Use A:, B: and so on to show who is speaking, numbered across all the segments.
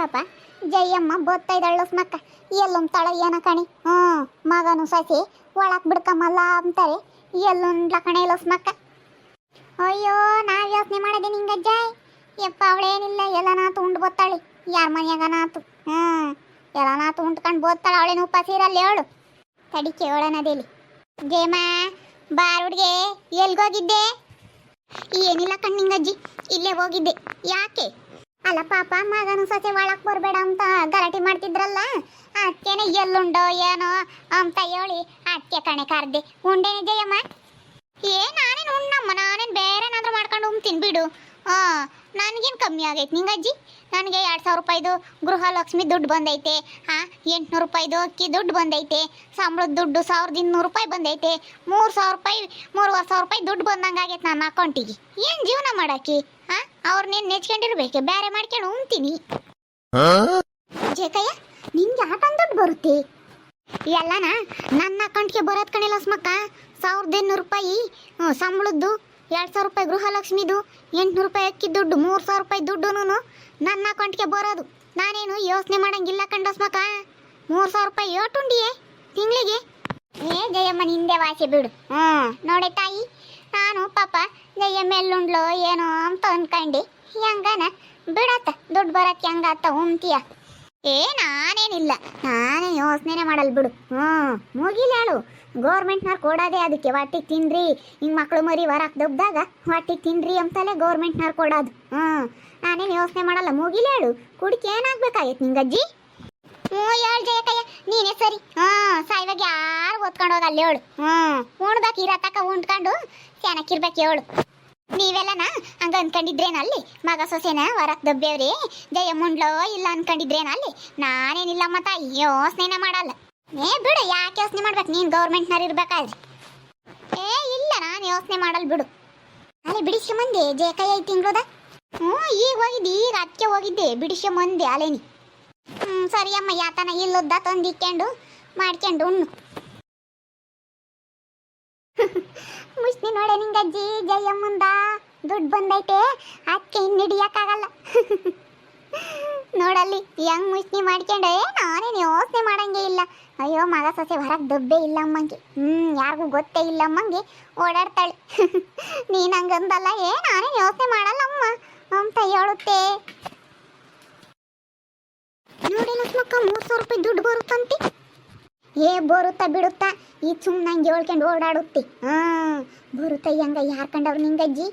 A: ಪಾಪ. ಜಯಮ್ಮ ಬೋತ್ತಾ ಇದ್ದಾಳು ಮಕ್ಕ ಎಲ್ಲುಂತಾಳ ಏನ ಕಣಿ? ಹ್ಞೂ, ಮಗನು ಸಸಿ ಒಳಕ್ ಬಿಡ್ಕಮ್ಮಲ್ಲ ಅಂತಾರೆ. ಎಲ್ಲುಂಡ್ಲ ಕಣೆ ಮಕ್ಕ ಅಯ್ಯೋ, ನಾವ್ ಯೋಚನೆ ಮಾಡಿದೆ ಮಾಡದೆ ನಿಂಗಜ್ಜ ಯಪ್ಪ, ಅವಳೇನಿಲ್ಲ ಎಲ್ಲನಾತು ಉಂಡ್ ಬತ್ತಾಳಿ. ಯಾರ ಮನ್ಯಾಗನಾತು ಹ್ಞೂ ಎಲ್ಲನಾತು ಉಂಡ್ಕೊಂಡು ಬೋತಾಳ ಅವಳೇನು ಉಪವಾಸ ಇರಲ್ಲ ಹೇಳು. ತಡಿ ಕೇಳೋಣದೇಲಿ ಜಯಮ್ಮ ಬಾರ್ ಹುಡ್ಗೆ. ಎಲ್ಗೋಗಿದ್ದೆ? ಏನಿಲ್ಲ ಕಣ್ಣಿಂಗಜ್ಜಿ ಇಲ್ಲೇ ಹೋಗಿದ್ದೆ. ಯಾಕೆ? ಅಲ್ಲ ಪಾಪ, ಮಗನ ಸೊಸೆ ಒಳಕ್ ಬರಬೇಡ ಅಂತ ಗಲಾಟೆ ಮಾಡ್ತಿದ್ರಲ್ಲ? ಅದಕ್ಕೇನೆ ಎಲ್ಲುಂಡೋ ಏನೋ ಅಂತ ಹೇಳಿ ಅದಕ್ಕೆ ಕಣೆ ಕರ್ದೆ. ಉಂಡೇನೆ ಜಯಮ್ಮ? ಏ, ನಾನೇನು ಉಣ್ಣಮ್ಮ ನಾನೇನು ಬೇರೆನಾದ್ರೂ ಮಾಡ್ಕೊಂಡು ಉಣ್ತೀನಿ ಬಿಡು ಹಾಂ ನನಗೇನು ಕಮ್ಮಿ ಆಗೈತೆ ನಿಂಗಜ್ಜಿ? ನನಗೆ ಎರಡು ಸಾವಿರ ರೂಪಾಯಿದು ಗೃಹಲಕ್ಷ್ಮಿ ದುಡ್ಡು ಬಂದೈತೆ. ಹಾಂ ಎಂಟುನೂರು ರೂಪಾಯಿದು ಅಕ್ಕಿ ದುಡ್ಡು ಬಂದೈತೆ. ಸಂಬಳದ ದುಡ್ಡು ಸಾವಿರದ ಇನ್ನೂರು ರೂಪಾಯಿ ಬಂದೈತೆ. ಮೂರು ಸಾವಿರ ರೂಪಾಯಿ, ಮೂರುವರೆ ಸಾವಿರ ರೂಪಾಯಿ ದುಡ್ಡು ಬಂದಂಗೆ ಆಗೈತೆ ನನ್ನ ಅಕೌಂಟಿಗೆ. ಏನು ಜೀವನ ಮಾಡಾಕಿ? ಹಾಂ ಅವ್ರನ್ನೇನು ನೆಚ್ಕೊಂಡಿರ್ಬೇಕು ಬೇರೆ ಮಾಡ್ಕೊಂಡು ಉಣ್ತೀನಿ. ಜೇಕಯ್ಯ ನಿಂಗೆ ಯಾಕಂದ್ ದುಡ್ಡು ಬರುತ್ತೆ. ಎಲ್ಲನ ನನ್ನ ಅಕೌಂಟ್ಗೆ ಬರೋದ್ ಕಣಿಲ್ಲ ಸ್ಮಕ್ಕ ಸಾವಿರದ ಇನ್ನೂರು ರೂಪಾಯಿ ಸಂಬಳದ್ದು ಎರಡು ಸಾವಿರ ರೂಪಾಯಿ ಗೃಹಲಕ್ಷ್ಮಿದು ಎಂಟುನೂರು ರೂಪಾಯಿ ಅಕ್ಕಿ ದುಡ್ಡು ಮೂರು ಸಾವಿರ ರೂಪಾಯಿ ದುಡ್ಡು ನನ್ನ ಅಕೌಂಟ್ಗೆ ಬರೋದು. ನಾನೇನು ಯೋಚನೆ ಮಾಡಂಗಿಲ್ಲ ಕಂಡ ಸ್ಮಕ್ಕ ಮೂರು ಸಾವಿರ ರೂಪಾಯಿ ಏಟುಂಡಿಯೇ ತಿಂಗಳಿಗೆ. ಏ ಜಯಮ್ಮ ನಿಂದೆ ವಾಸಿ ಬಿಡು. ಹ್ಞೂ ನೋಡಿ ತಾಯಿ. ನಾನು ಪಾಪ ಜಯಮ್ಮ ಮೆಲ್ಲುಂಡ್ಲೋ ಏನೋ ಅಂತ ಅನ್ಕಂಡು. ಹೆಂಗನ? ಬಿಡತ್ತ, ದುಡ್ಡು ಬರಕ್ಕೆ ಹೆಂಗಾತ ಉಂತೀಯ ಏ, ನಾನೇನಿಲ್ಲ. ನಾನೇ ಯೋಚನೆ ಮಾಡಲ್ ಬಿಡು. ಹ್ಞೂ, ಮುಗಿಲಿ ಹೇಳು ಗೌರ್ಮೆಂಟ್ನವ್ರು ಕೊಡೋದೇ ಅದಕ್ಕೆ ಹೊಟ್ಟಿಗೆ ತಿನ್ರಿ ಹಿಂಗೆ ಮಕ್ಳು ಮರಿ ಹೊರಕ್ಕೆ ದಬ್ದಾಗ ಹೊಟ್ಟಿಗೆ ತಿನ್ರಿ ಅಂತಲೇ ಗೌರ್ಮೆಂಟ್ನವ್ರು ಕೊಡೋದು. ಹ್ಞೂ, ನಾನೇನು ಯೋಚನೆ ಮಾಡಲ್ಲ. ಮುಗಿಲ ಹೇಳು ಕುಡಿಕೆ ಏನಾಗ್ಬೇಕಾಗಿತ್ತು ನಿಂಗಜ್ಜಿ? ಹ್ಞೂ ಹೇಳು ಜಯಕಯ್ಯ ನೀನೇ ಸರಿ. ಹಾಂ ಸಾಯ್ವಾಗ ಯಾರು ಓದ್ಕೊಂಡು ಹೋಗಲ್ಲ ಹೇಳು. ಹ್ಞೂ ಉಣ್ಬೇಕು ಇರತಕ್ಕ ಉಂಡ್ಕೊಂಡು ಸ್ಯಾನಕ್ಕಿರ್ಬೇಕು ಹೇಳು. ನೀವೆಲ್ಲನ ಹಂಗ ಅನ್ಕೊಂಡಿದ್ರೇನ ಅಲ್ಲಿ? ಮಗ ಸೊಸೆನ ಹೊರಕ್ ದಬ್ಬೇವ್ರಿ. ಜಯ ಮುಂಡ್ಲೋ ಇಲ್ಲ ಅನ್ಕೊಂಡಿದ್ರೇನ ಅಲ್ಲಿ? ನಾನೇನಿಲ್ಲ ಮತ್ತ ಯೋಚನೆ ಮಾಡಲ್ಲ. ಏ ಬಿಡು, ಯಾಕೆ ಯೋಚನೆ ಮಾಡ್ಬೇಕು? ನೀನು ಗೌರ್ಮೆಂಟ್ನವ್ರು ಇರ್ಬೇಕಾದ್ರೆ. ಏ ಇಲ್ಲ, ನಾನು ಯೋಚನೆ ಮಾಡಲ್ ಬಿಡು. ಅಲ್ಲಿ ಬಿಡಿಸ್ಕೆ ಮಂದೆ ಕೈ ಐದು ತಿಂಗಳದ. ಹ್ಞೂ, ಈಗ ಹೋಗಿದ್ದೆ, ಈಗ ಅದಕ್ಕೆ ಹೋಗಿದ್ದೆ. ಬಿಡಿಸ್ಕೆ ಮಂದಿ ಅಲೇನಿ. ಹ್ಞೂ ಸರಿ ಅಮ್ಮ, ಯಾತನ ಇಲ್ಲೊದ್ದ ತಂದು ಇಕ್ಕೊಂಡು ಮಾಡ್ಕೊಂಡು ಉಣ್ಣು. ಮುಷ್ಟಿ ನೋಡೆ ನಿಂಗಜ್ಜಿ ಜಯಮ್ಮಂದ ದುಡ್ಡು ಬಂದೈತೆ ಅದಕ್ಕೆ ಇನ್ನು ಹಿಡಿಯಕ್ಕಾಗಲ್ಲ. ನೋಡಲ್ಲಿ, ಹೆಂಗ್ ಮುಷ್ಟಿ ಮಾಡ್ಕೊಂಡೆ, ನಾನೇನು ಯೋಚನೆ ಮಾಡಂಗೆ ಇಲ್ಲ. ಅಯ್ಯೋ, ಮಗ ಸೊಸೆ ಹೊರಗೆ ದುಬ್ಬೆ ಇಲ್ಲ ಅಮ್ಮಂಗೆ. ಹ್ಞೂ ಯಾರಿಗೂ ಗೊತ್ತೇ ಇಲ್ಲ ಅಮ್ಮಂಗೆ. ಓಡಾಡ್ತಾಳೆ. ನೀನು ಹಂಗಂದಲ್ಲ, ಏ, ನಾನೇನು ಯೋಚನೆ ಮಾಡಲ್ಲ ಅಮ್ಮ. ಅಂತ ಹೇಳುತ್ತೆ. ನೋಡಿ ಲಕ್ಷ್ಮಕ್ಕ ಮೂರು ಸಾವಿರ ರೂಪಾಯಿ ದುಡ್ಡು ಬರುತ್ತಂತೆ. ಏ ಬರುತ್ತಾ ಬಿಡುತ್ತಾ? ಈ ಸುಮ್ಮನೆ ನಂಗೆ ಹೇಳ್ಕೊಂಡು ಓಡಾಡುತ್ತೆ. ಹಾಂ, ಬರುತ್ತಾ ಹೆಂಗ? ಯಾರು ಕಂಡವ್ರು ನಿಂಗಜ್ಜಿ?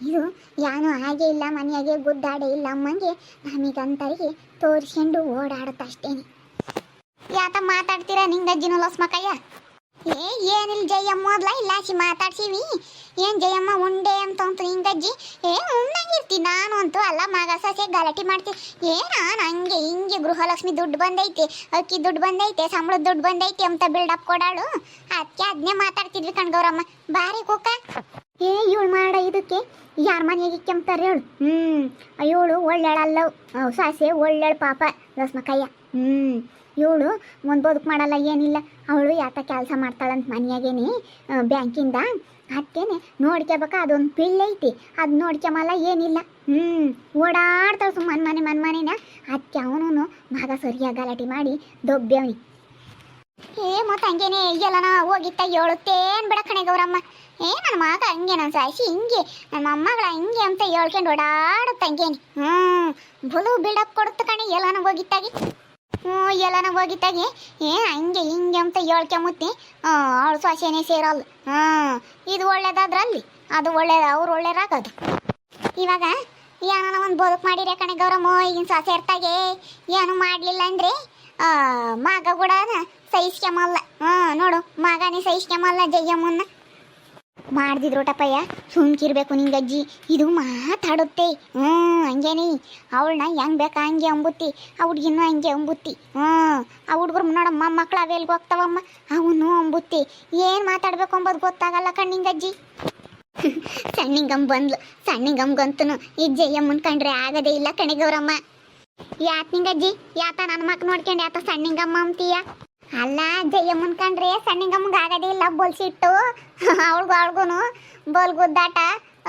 A: ಇದು ಯಾನು ಹಾಗೆ ಇಲ್ಲ, ಮನೆಯಾಗೆ ಗುದ್ದಾಡೆ ಇಲ್ಲ. ಅಮ್ಮಂಗೆ ನಮಗಂತರಿಗೆ ತೋರಿಸ್ಕೊಂಡು ಓಡಾಡುತ್ತ ಅಷ್ಟೇನೆ ಯಾತ ಮಾತಾಡ್ತೀರಾ ನಿಂಗಜ್ಜಿನ ಲಸ್ಮಕಯ್ಯ? ಏ, ಏನಿಲ್ಲ ಜಯಮ್ಮ, ಮೊದ್ಲ ಇಲ್ಲಾಸಿ ಮಾತಾಡ್ಸಿವಿ. ಏನ್ ಜಯಮ್ಮ, ಉಂಡೆ ಅಂತ ಅಂತ ಹಿಂಗಜ್ಜಿ ಏ ಉಣ್ಣಂಗಿರ್ತಿ ನಾನು ಅಂತೂ ಅಲ್ಲ, ಮಗ ಸಸೆ ಗಲಾಟಿ ಮಾಡ್ತಿ. ಏ, ನಾನು ಹಂಗೆ ಹಿಂಗೆ ಗೃಹಲಕ್ಷ್ಮಿ ದುಡ್ಡು ಬಂದೈತಿ, ಅಕ್ಕಿ ದುಡ್ಡು ಬಂದೈತೆ, ಸಂಬಳದ ದುಡ್ಡು ಬಂದೈತಿ ಅಂತ ಬಿಲ್ಡಪ್ ಕೊಡಾಳು. ಅದಕ್ಕೆ ಅದನ್ನೇ ಮಾತಾಡ್ತಿದ್ವಿ ಕಣ್ಗೌರಮ್ಮ. ಬಾರಿ ಕುಕ್ಕ ಏ, ಇವಳು ಮಾಡ ಇದಕ್ಕೆ. ಯಾರ ಮನೆಗೆ ಕೆಂಪ್ತಾರೆ ಹೇಳು. ಹ್ಞೂ ಇವಳು ಒಳ್ಳೆಳಲ್ಲ ಸಾಸೆ ಒಳ್ಳೆಳ ಪಾಪ, ರಸ್ಮಕಯ್ಯ. ಹ್ಞೂ ಇವಳು ಒಂದು ಬದುಕು ಮಾಡಲ್ಲ, ಏನಿಲ್ಲ. ಅವಳು ಯಾತ ಕೆಲಸ ಮಾಡ್ತಾಳಂತ ಮನೆಯಾಗೇನಿ ಬ್ಯಾಂಕಿಂದ. ಅದಕ್ಕೇನೆ ನೋಡ್ಕೋಬೇಕ ಅದೊಂದು ಪಿಳ್ಳೆ ಐತಿ. ಅದು ನೋಡ್ಕೊಂಬಲ್ಲ ಏನಿಲ್ಲ. ಹ್ಞೂ ಓಡಾಡ್ತಾಳೆ ಸುಮ್ಮನೆ ಮನೆ ಮನೆ ಮನೆನ ಅದಕ್ಕೆ ಅವನು ಮಗ ಸರಿಯಾಗಿ ಗಲಾಟೆ ಮಾಡಿ ದೊಬ್ಬೆವನಿ ಏ, ಮತ್ತೆ ಹಂಗೇನೆ ಎಲ್ಲನ ಹೋಗಿತ್ತ ಹೇಳುತ್ತೇನ್ ಬಿಡ ಕಣೆ ಗೌರಮ್ಮ. ಏ ನನ್ನ ಮಗ ಹಂಗೆ ನನ್ನ ಸಾಯಿಸಿ ಹಿಂಗೆ ನನ್ನ ಮೊಮ್ಮಗಳ ಹಿಂಗೆ ಅಂತ ಹೇಳ್ಕೊಂಡು ಓಡಾಡುತ್ತ ಹಂಗೇನೆ. ಹ್ಞೂ ಬಲು ಬಿಡಕ್ಕೆ ಕೊಡುತ್ತ ಕಣೆ ಎಲ್ಲನ ಹೋಗಿತ್ತಾಗಿ ಹ್ಞೂ, ಎಲ್ಲನ ಹೋಗಿದ್ದಾಗೆ ಏ, ಹಂಗೆ ಹಿಂಗೆ ಅಂತ ಹೇಳ್ಕೊಂಬತ್ತಿ ಅವಳು ಸೊಸೆನೇ ಸೇರಲ್ಲ ಹ್ಞೂ, ಇದು ಒಳ್ಳೇದಾದ್ರಲ್ಲಿ, ಅದು ಒಳ್ಳೇದು, ಅವ್ರು ಒಳ್ಳೇದಾಗದು. ಇವಾಗ ಏನೋ ಒಂದು ಬದುಕು ಮಾಡಿರೇ ಕಣೆ ಗೌರಮ್ಮ, ಈಗಿನ ಸೊಸೆ ಇರ್ತಾಗೆ. ಏನು ಮಾಡಲಿಲ್ಲ ಅಂದ್ರೆ ಮಗ ಕೂಡ ಸಹಿಸ್ಕೊಂಬಲ್ಲ ಹಾಂ ನೋಡು, ಮಗನೇ ಸಹಿಸ್ಕೊಂಬಲ್ಲ ಜಯ್ಯಮ್ಮನ್ನ ಮಾಡ್ದಿದ್ರು ಟಪ್ಪಯ್ಯ ಸುಮ್ಕಿರ್ಬೇಕು ನಿಂಗಜ್ಜಿ ಇದು ಮಾತಾಡುತ್ತೆ. ಹ್ಞೂ, ಹಂಗೇನಿ. ಅವಳನ್ನ ಹೆಂಗ್ ಬೇಕಾ ಹಂಗೆ ಅಂಬುತ್ತಿ. ಆ ಹುಡ್ಗಿನೂ ಹಂಗೆ ಅಂಬುತ್ತಿ. ಹ್ಞೂ, ಆ ಹುಡುಗರು ನೋಡಮ್ಮ ಮಕ್ಳು ಅವೆಲ್ಗೆ ಹೋಗ್ತಾವಮ್ಮ ಅವನು ಅಂಬುತ್ತಿ. ಏನು ಮಾತಾಡ್ಬೇಕು ಅಂಬೋದು ಗೊತ್ತಾಗಲ್ಲ ಕಣ್ಣಿಂಗಜ್ಜಿ ಸಣ್ಣಿಂಗಮ್ಮ ಬಂದ್ಲು. ಸಣ್ಣಿಂಗಮ್ಗಂತನು ಈ ಜಯಮ್ಮನ್ ಕಂಡ್ರೆ ಆಗದೇ ಇಲ್ಲ ಕಣೆ ಗೌರಮ್ಮ. ಯಾತ್ ನಿಂಗಜ್ಜಿ ಯಾತ ನನ್ನ ಮಕ್ಕ ನೋಡ್ಕೊಂಡು ಯಾತ ಸಣ್ಣಿಂಗಮ್ಮ ಅಂತೀಯ? ಅಲ್ಲ, ಜಯಮ್ಮನ್ ಕಂಡ್ರೆ ಸಣ್ಣಿಂಗಮ್ಮಗ ಆಗೋದೇ ಇಲ್ಲ ಬೋಲ್ಸಿಟ್ಟು. ಅವಳಿಗೂ ಅವಳಿಗೂ ಬೋಲ್ ಗುದ್ದಾಟ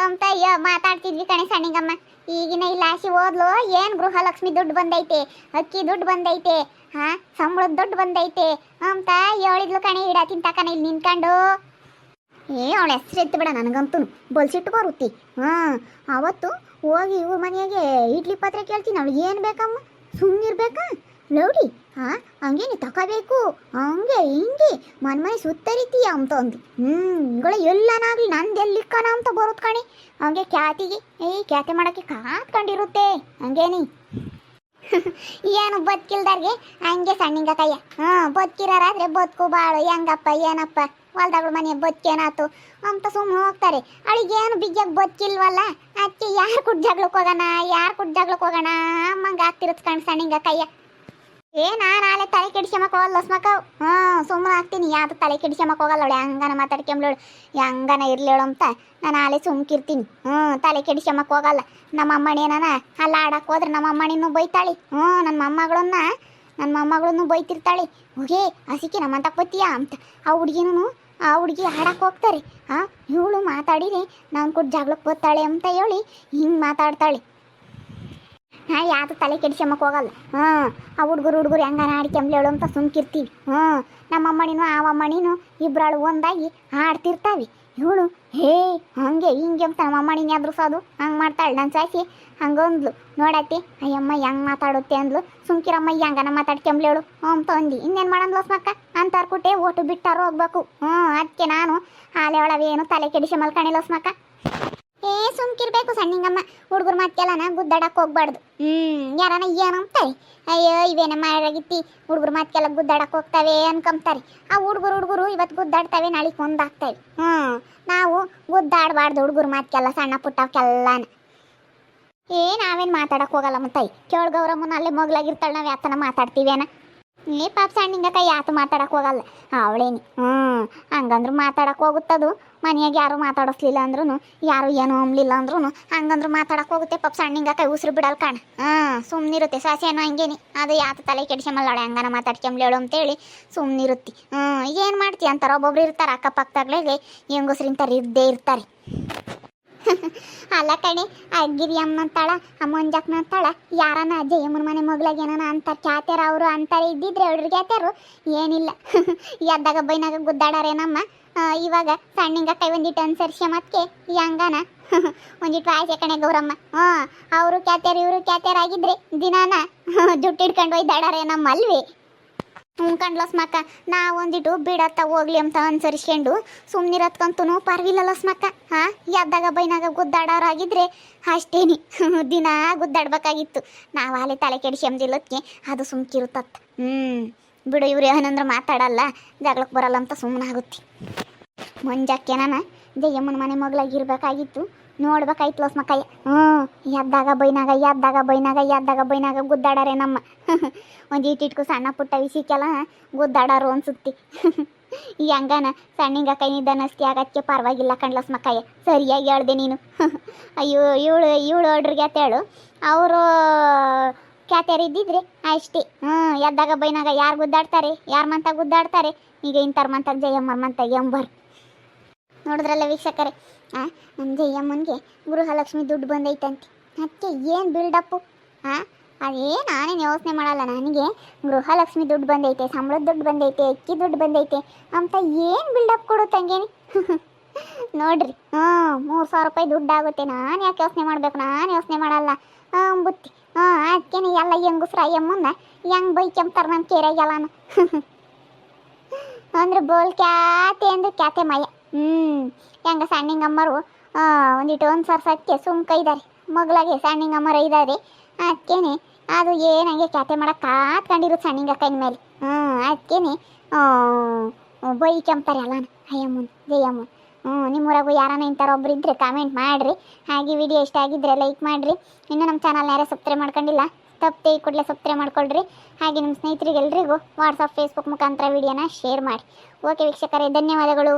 A: ಅಂತ ಮಾತಾಡ್ತಿದ್ವಿ ಕಣೆ ಸಣ್ಣಿಗಮ್ಮ. ಈಗಿನ ಇಲ್ಲ ಆಶಿ ಓದ್ಲು, ಏನು ಗೃಹಲಕ್ಷ್ಮಿ ದುಡ್ಡು ಬಂದೈತೆ? ಅಕ್ಕಿ ದುಡ್ಡು ಬಂದೈತೆ? ಹಾ, ಸಂಬಳದ ದುಡ್ಡು ಬಂದೈತೆ? ಅಂತ ಹೇಳಿದ್ಲು ಕಣೆ, ಇಡ ಕಣೆ ಇಲ್ಲಿ ನಿಂತ್ಕೊಂಡು. ಏ, ಅವಳ ಹೆಸರು ಎತ್ತು ಬಿಡ ನನಗಂತೂ ಬಲ್ಸಿಟ್ಟು ಬರುತ್ತಿ ಹಾಂ, ಅವತ್ತು ಹೋಗಿ ಇವ್ರ ಮನೆಗೆ ಇಡ್ಲಿ ಪಾತ್ರೆ ಕೇಳ್ತೀನಿ. ಅವಳು ಏನು ಬೇಕಮ್ಮ? ಸುಮ್ಮನಿರ್ಬೇಕಾ ಲೌಡಿ ಹಾ ಹಂಗೆ ನೀ ತಗೋಬೇಕು ಹಂಗೆ ಹಿಂಗೆ, ಮನೆ ಮನೆ ಸುತ್ತರಿತೀಯ ಅಂತ ಅಂದು ಹ್ಞೂ ಎಲ್ಲನಾಗ್ಲಿ ನಂದು ಕಣ ಅಂತ ಬರುತ್ತೆ ಕಣಿ. ಹಂಗೆ ಖ್ಯಾತಿಗೆ ಏಯ್ ಖ್ಯಾತಿ ಮಾಡೋಕ್ಕೆ ಕಾತ್ಕೊಂಡಿರುತ್ತೆ. ಹಂಗೇನಿ ಏನು ಬದುಕಿಲ್ದಾರ್ಗೆ ಹಂಗೆ ಸಣ್ಣಿಂಗ ಹಾ ಹಾಂ ಬದುಕಿರಾದ್ರೆ ಬದುಕು ಬಾಳು. ಹೆಂಗಪ್ಪ, ಏನಪ್ಪ? ಹೊಲ್ದಾಗಳು ಮನೆ ಬದುಕೇನಾತು ಅಂತ ಸುಮ್ಮನೆ ಹೋಗ್ತಾರೆ. ಅವಳಿಗೇನು ಬಿಗ್ಯಾಗ ಬದುಕಿಲ್ವಲ್ಲ? ಅದಕ್ಕೆ ಯಾರು ಕುಡ್ ಜಗಳಕ್ಕೆ ಹೋಗೋಣ, ಯಾರು ಕುಡ್ ಜಗಳಕ್ಕೆ ಹೋಗೋಣ? ಅಮ್ಮಂಗೆ ಆಗ್ತಿರತ್ ಕಣ್ ಸಣ್ಣಿಂಗ ಏ ನಾನು ನಾಳೆ ತಲೆ ಕೆಡಿಸ್ಕೊಂಬಕ್ ಹೋಗಲ್ಲ ಹೊಸ್ಮಕ್ಕ ಹ್ಞೂ ಸುಮ್ಮನೆ ಆಗ್ತೀನಿ. ಯಾವ್ದು ತಲೆ ಕೆಡಿಸ್ಕೊಂಬಕ್ ಹೋಗಲ್ಲ ಅವಳು ಹೆಂಗನ ಮಾತಾಡ್ಕೊಂಬ್ಳೋಳು ಹೆಂಗನ ಇರ್ಲೇಳು ಅಂತ ನಾನು ನಾಳೆ ಸುಮ್ಕಿರ್ತೀನಿ. ಹ್ಞೂ, ತಲೆ ಕೆಡಿಸ್ಕೊಂಬಕ್ ಹೋಗಲ್ಲ. ನಮ್ಮ ಅಮ್ಮನೇನ ಅಲ್ಲ ಆಡಕ್ಕೆ ಹೋದ್ರೆ ನಮ್ಮ ಅಮ್ಮನಿನೂ ಬೈತಾಳಿ. ಹ್ಞೂ ನನ್ನ ಮೊಮ್ಮಗಳನ್ನ ನನ್ನ ಮೊಮ್ಮಗಳನ್ನು ಬೈತಿರ್ತಾಳೆ. ಹೋಗೇ, ಹಸಿಕೆ ನಮ್ಮಂತ ಬತ್ತೀಯಾ ಅಂತ. ಆ ಹುಡುಗಿನೂ ಆ ಹುಡುಗಿ ಆಡಕ್ಕೆ ಹೋಗ್ತಾರೆ. ಹಾಂ ಇವಳು ಮಾತಾಡಿರಿ ನಾನು ಕೊಟ್ಟು ಜಾಗಳಕ್ಕೆ ಬರ್ತಾಳೆ ಅಂತ ಹೇಳಿ ಹಿಂಗೆ ಮಾತಾಡ್ತಾಳೆ. ನಾ ಯಾವುದು ತಲೆ ಕೆಡಿಸಮ್ಮಕ್ಕೆ ಹೋಗಲ್ಲ. ಹ್ಞೂ ಆ ಹುಡುಗರು ಹುಡುಗರು ಹೆಂಗಾನ ಹೇಳು ಅಂತ ಸುಮ್ಕಿರ್ತೀವಿ. ಹ್ಞೂ ನಮ್ಮ ಅಮ್ಮಣಿನೂ ಆ ಅಮ್ಮಣಿನೂ ಇಬ್ಬರಾಳು ಒಂದಾಗಿ ಹಾಡ್ತಿರ್ತಾವೆ ಇವಳು, ಹೇ, ಹಂಗೆ, ಹಿಂಗೆ ಅಂತ ನಮ್ಮ ಅಮ್ಮಣಿನ ಅದು ಹಂಗೆ ಮಾಡ್ತಾಳೆ. ನನ್ನ ಸಾಸಿ ಹಂಗೊಂದ್ಲು. ನೋಡತ್ತಿ, ಅಯ್ಯಮ್ಮ ಹೆಂಗೆ ಮಾತಾಡುತ್ತೆ ಅಂದ್ಲು. ಸುಮ್ಕಿರಮ್ಮ ಹೆಂಗನ ಮಾತಾಡ್ಕೊಂಬ್ಲೇಳು ಅಂತ ಅಂದು ಇನ್ನೇನು ಮಾಡಂದ್ಲು ಸ್ಮಕ್ಕ ಅಂತಾರ್ ಕುಟ್ಟೆ ಓಟು ಬಿಟ್ಟಾರು ಹೋಗ್ಬೇಕು. ಹ್ಞೂ ಅದಕ್ಕೆ ನಾನು ಹಾಲೆ ಒಳವೇನು ತಲೆ ಕೆಡಿಸಿ ಮಲ್ಕಣಿಲ್ಲ ಸ್ಮಕ್ಕ ಏ, ಸುಮ್ಕಿರ್ಬೇಕು ಸಣ್ಣಿಂಗಮ್ಮ. ಹುಡುಗರು ಮಾತ್ಕೆಲ್ಲನ ಗುದ್ದಾಡಕ್ ಹೋಗ್ಬಾರ್ದು. ಹ್ಮ್, ಯಾರನ ಏನಂತಾರೆ ಅಯ್ಯೋ, ಇವೇನ ಮಾಡಾಗಿತ್ತಿ ಹುಡುಗರು ಮಾತ್ಕೆಲ್ಲ ಗುದ್ದಾಡಕ್ಕೆ ಹೋಗ್ತಾವೆ ಅನ್ಕೊಂತಾರೆ ಆ ಹುಡುಗರು ಹುಡುಗರು ಇವತ್ತು ಗುದ್ದಾಡ್ತಾವೆ ನಾಳೆ ಒಂದಾಗ್ತವೆ. ಹ್ಮ್, ನಾವು ಗುದ್ದಾಡಬಾರ್ದು ಹುಡುಗರು ಮಾತ್ಕೆಲ್ಲ ಸಣ್ಣ ಪುಟ್ಟವಕ್ಕೆಲ್ಲನ ಏ, ನಾವೇನು ಮಾತಾಡಕ್ ಹೋಗಲ್ಲ ಮುತ್ತಾಯಿ. ಕೇಳ್ಗೌರಮ್ಮನ ಅಲ್ಲೇ ಮಗ್ಲಾಗಿರ್ತಾಳೆ ನಾವು ಯಾತನ ಮಾತಾಡ್ತೀವೇನ? ಏ ಪಾಪ ಸಣ್ಣಿಂಗ ಕೈ ಯಾತು ಮಾತಾಡಕ್ಕೆ ಹೋಗಲ್ಲ ಅವಳೇನಿ. ಹ್ಞೂ, ಹಂಗಂದ್ರೆ ಮಾತಾಡಕ್ ಹೋಗುತ್ತದು. ಮನೆಯಾಗ ಯಾರು ಮಾತಾಡಿಸ್ಲಿಲ್ಲ ಅಂದ್ರೂ ಯಾರು ಏನೂ ಅಂಬ್ಲಿಲ್ಲ ಅಂದ್ರೂ ಹಂಗಂದ್ರು ಮಾತಾಡಕ್ಕೆ ಹೋಗುತ್ತೆ. ಪಾಪ ಸಣ್ಣಿಂಗ ಕೈ ಉಸಿರು ಬಿಡಲ್ ಕಾಣ. ಹಾಂ ಸುಮ್ಮನಿರುತ್ತೆ ಸಾಸೇನೋ ಹಂಗೇನಿ. ಅದು ಯಾತು ತಲೆ ಕೆಡಿಸಮಲ್ಲಾಳೆ ಹಂಗನ ಮಾತಾಡ್ಕೊಂಬ್ಲೇಳು ಅಂತೇಳಿ ಸುಮ್ಮನಿರುತ್ತಿ ಹ್ಞೂ, ಏನು ಮಾಡ್ತೀಯ ಅಂತಾರೆ? ಒಬ್ಬೊಬ್ರು ಇರ್ತಾರೆ ಅಕ್ಕಪಕ್ಕದಾಗ್ಲೇ ಹೆಂಗಸ್ರಿಂತಾರೆ ಇದ್ದೇ ಇರ್ತಾರೆ. ಅಲ್ಲ ಕಣೆ ಅಗ್ಗಿರಿ ಅಮ್ಮ ಅಂತಾಳ ಆ ಜಕ್ನ ಅಂತಾಳ ಯಾರನ ಜಯಮ್ಮನ ಮನೆ ಮಗ್ಲಾಗ ಏನಾನ ಅಂತಾರ, ಖ್ಯಾತ್ಯಾರ ಅವರು ಅಂತಾರೆ ಇದ್ದಿದ್ರೆ ಅವ್ರಿಗೆ ಖ್ಯಾತ್ಯಾರು, ಏನಿಲ್ಲ. ಎದ್ದಾಗ ಬೈನಾಗ ಗುದ್ದಾಡಾರೇನಮ್ಮ ಇವಾಗ ಸಣ್ಣಿಂಗ ಕೈ ಒಂದಿಟ್ಟು ಅನ್ಸರ್ಸ್ಯ ಮತ್ತೆ ಹೆಂಗನ ಒಂದಿಟ್ಟು ಆಯ್ಸೆ ಕಣೆ ಗೌರಮ್ಮ. ಹ್ಞೂ ಅವರು ಕ್ಯಾತ್ಯಾರ ಇವರು ಖ್ಯಾತ್ಯಾರ ಆಗಿದ್ರೆ ದಿನಾನ ಜುಟ್ಟು ಹಿಡ್ಕೊಂಡು ಒಯ್ದಾಡಾರೇನಮ್ಮ ಅಲ್ವೇ? ಹ್ಞೂ ಕಣ್ಲಸ್ ಮಕ್ಕ ನಾ ಒಂದಿಟ್ಟು ಬಿಡತ್ತ ಹೋಗ್ಲಿ ಅಂತ ಅನ್ಸರಿಸ್ಕೊಂಡು ಸುಮ್ಮನಿರತ್ಕಂತೂ ಪರ್ವಿಲ್ಲಲ್ಲ ಸ್ಮಕ್ಕ. ಹಾ, ಎದ್ದಾಗ ಬೈನಾಗ ಗುದ್ದಾಡೋರಾಗಿದ್ರೆ ಅಷ್ಟೇನಿ. ದಿನ ಗುದ್ದಾಡ್ಬೇಕಾಗಿತ್ತು. ನಾವು ಅಲ್ಲೇ ತಲೆ ಕೆಡಿಸ್ಕೊಂದಿಲ್ಲದಕ್ಕೆ ಅದು ಸುಮ್ಕಿರುತ್ತತ್ತ. ಹ್ಞೂ ಬಿಡು ಇವ್ರು ಏನಂದ್ರೆ ಮಾತಾಡಲ್ಲ. ಜಗಳಕ್ಕೆ ಬರಲ್ಲ ಅಂತ ಸುಮ್ಮನಾಗುತ್ತೆ ಮುಂಜಾಕೆ ನಾನು? ಜಯಮ್ಮನ ಮನೆ ಮಗಳಾಗಿರ್ಬೇಕಾಗಿತ್ತು ನೋಡ್ಬೇಕಾಯ್ತು ಲಸ್ ಮಕ್ಕಯ್ಯ ಹ್ಞೂ ಎದ್ದಾಗ ಬೈನಾಗ ಎದ್ದಾಗ ಬೈನಾಗ ಎದ್ದಾಗ ಬೈನಾಗ ಗುದ್ದಾಡಾರೆ ನಮ್ಮ. ಒಂದು ಇಟ್ಟಿಟ್ಕು ಸಣ್ಣ ಪುಟ್ಟ ವಿಷಯಕ್ಕೆಲ್ಲ ಗುದ್ದಾಡಾರು ಅನ್ಸುತ್ತಿ. ಈ ಹಂಗನ ಸಣ್ಣಿಂಗ ಕೈ ನಿಧಾನಸ್ತಿ ಆಗಕ್ಕೆ ಪರವಾಗಿಲ್ಲ ಕಣ್ಲಸ್ ಮಕ್ಕಯ್ಯ ಸರಿಯಾಗಿ ಹೇಳ್ದೆ ನೀನು. ಅಯ್ಯೋ, ಇವಳು ಇವಳು ಅಡ್ರಿಗೆ ಅಂತೇಳು ಅವರು ಕ್ಯಾತ್ಯಾರು ಇದ್ದಿದ್ರೆ ಅಷ್ಟೇ. ಹ್ಞೂ ಎದ್ದಾಗ ಬೈನಾಗ ಯಾರು ಗುದ್ದಾಡ್ತಾರೆ, ಯಾರ ಮಂತ ಗುದ್ದಾಡ್ತಾರೆ. ಈಗ ಇಂಥವ್ರ ಮಂತಾಗ ಜಯಮ್ಮರ ಮಂತಾಗ ಎಂಬರ್. ನೋಡಿದ್ರಲ್ಲ ವೀಕ್ಷಕರೇ ಆ ನಮ್ಮ ಜಯಮ್ಮನಿಗೆ ಗೃಹಲಕ್ಷ್ಮಿ ದುಡ್ಡು ಬಂದೈತಂತೆ. ಅದಕ್ಕೆ ಏನು ಬಿಲ್ಡಪ್ಪು ಹಾಂ ಅದೇ ನಾನೇನು ಯೋಚನೆ ಮಾಡಲ್ಲ. ನನಗೆ ಗೃಹಲಕ್ಷ್ಮಿ ದುಡ್ಡು ಬಂದೈತೆ, ಸಂಬಳದ ದುಡ್ಡು ಬಂದೈತೆ, ಅಕ್ಕಿ ದುಡ್ಡು ಬಂದೈತೆ ಅಂತ ಏನು ಬಿಲ್ಡಪ್ ಕೊಡುತ್ತಂಗೇನಿ ನೋಡ್ರಿ. ಹ್ಞೂ ಮೂರು ಸಾವಿರ ರೂಪಾಯಿ ದುಡ್ಡು ಆಗುತ್ತೆ ನಾನು ಯಾಕೆ ಯೋಚನೆ ಮಾಡಬೇಕು? ನಾನು ಯೋಚನೆ ಮಾಡಲ್ಲ. ಹಾಂ ಬುತ್ತಿ ಹಾಂ ಅದಕ್ಕೇನೆ ಎಲ್ಲ ಹೆಂಗಸ್ರ ಅಯ್ಯಮ್ಮನ್ನ ಹೆಂಗೆ ಬೈಕೆಂಬ್ತಾರೆ ನಮ್ಮ ಕೇರಾಗೆಲ್ಲನು ಅಂದ್ರೆ ಬೋಲ್ ಕ್ಯಾತೆ ಅಂದ್ರೆ ಕ್ಯಾತೆ ಮಯ. ಹ್ಞೂ ಹೆಂಗ ಸಣ್ಣಿಂಗಮ್ಮರು ಒಂದಿಟ್ಟು ಒಂದು ಸರ್ಸಕ್ಕೆ ಸುಮ್ಕ ಇದ್ದಾರೆ ಮಗಳಾಗೆ ಸಣ್ಣಿಂಗಮ್ಮರ ಇದ್ದಾರೆ ಅದಕ್ಕೇನೆ ಅದು ಏನಂಗೆ ಕ್ಯಾತೆ ಮಾಡೋಕೆ ಕಾತ್ಕೊಂಡಿರೋದು ಸಣ್ಣಿಂಗ ಕೈನ ಮೇಲೆ ಹ್ಞೂ ಅದಕ್ಕೇನೆ ಬೈ ಕೆಂಪ್ತಾರೆ ಅಲ್ಲ ಅಯ್ಯಮ್ಮನ್, ಜಯಮ್ಮನ್. ಹ್ಞೂ ನಿಮ್ಮೂರಾಗು ಇಂಥವ್ರು ಒಬ್ರು ಇದ್ರೆ ಕಾಮೆಂಟ್ ಮಾಡಿರಿ. ಹಾಗೆ ವಿಡಿಯೋ ಇಷ್ಟ ಆಗಿದ್ರೆ ಲೈಕ್ ಮಾಡಿರಿ. ಇನ್ನೂ ನಮ್ಮ ಚಾನಲ್ ಯಾರೇ ಸಬ್ಸ್ಕ್ರೈಬ್ ಮಾಡ್ಕೊಂಡಿಲ್ಲ, ತಪ್ಪದೆ ಈ ಕೂಡಲೇ ಸಬ್ಸ್ಕ್ರೈಬ್ ಮಾಡ್ಕೊಳ್ರಿ. ಹಾಗೆ ನಿಮ್ಮ ಸ್ನೇಹಿತರಿಗೆಲ್ರಿಗೂ ವಾಟ್ಸಪ್ ಫೇಸ್ಬುಕ್ ಮುಖಾಂತರ ವಿಡಿಯೋನ ಶೇರ್ ಮಾಡಿ. ಓಕೆ ವೀಕ್ಷಕರೇ, ಧನ್ಯವಾದಗಳು.